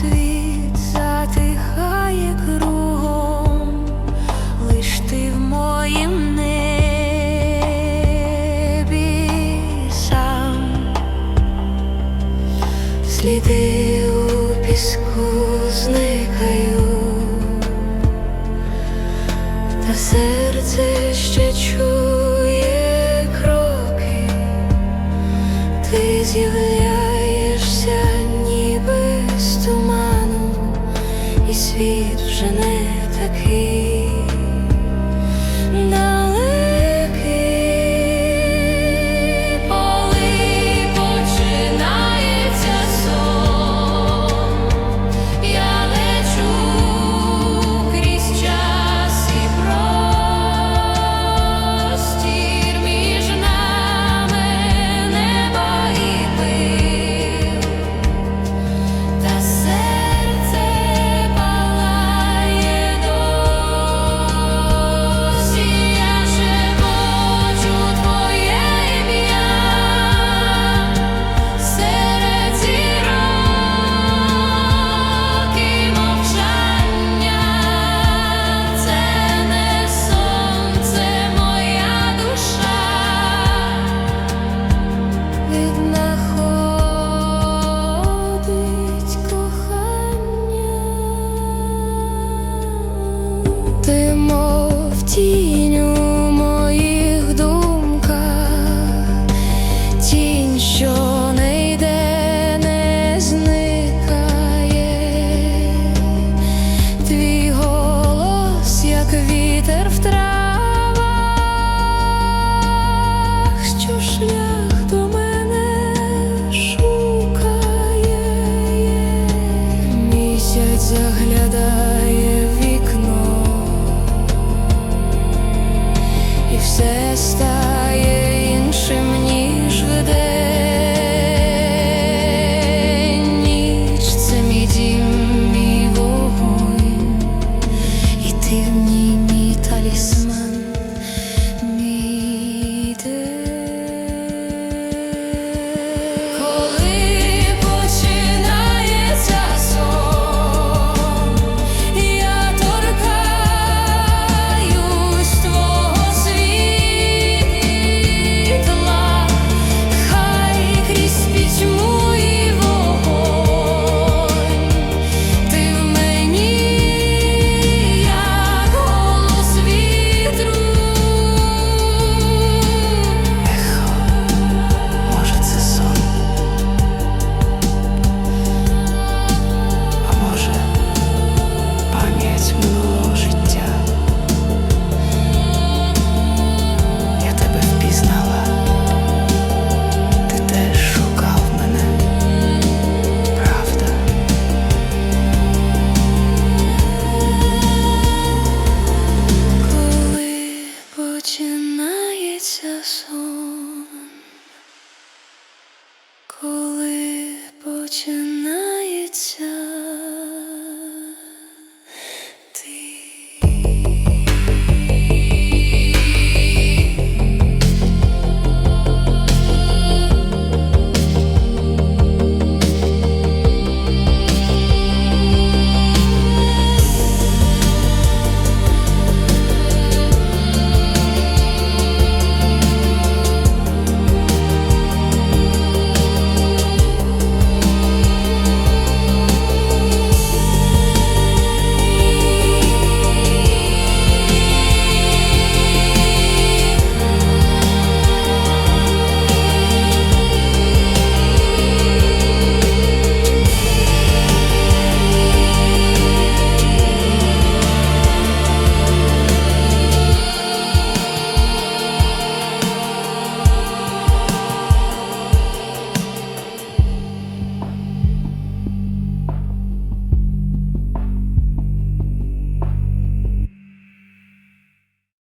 світ затихає кругом, лиш ти в моїм небі сам сліди у та серце ще чує. Світ вже не такий. Коли починається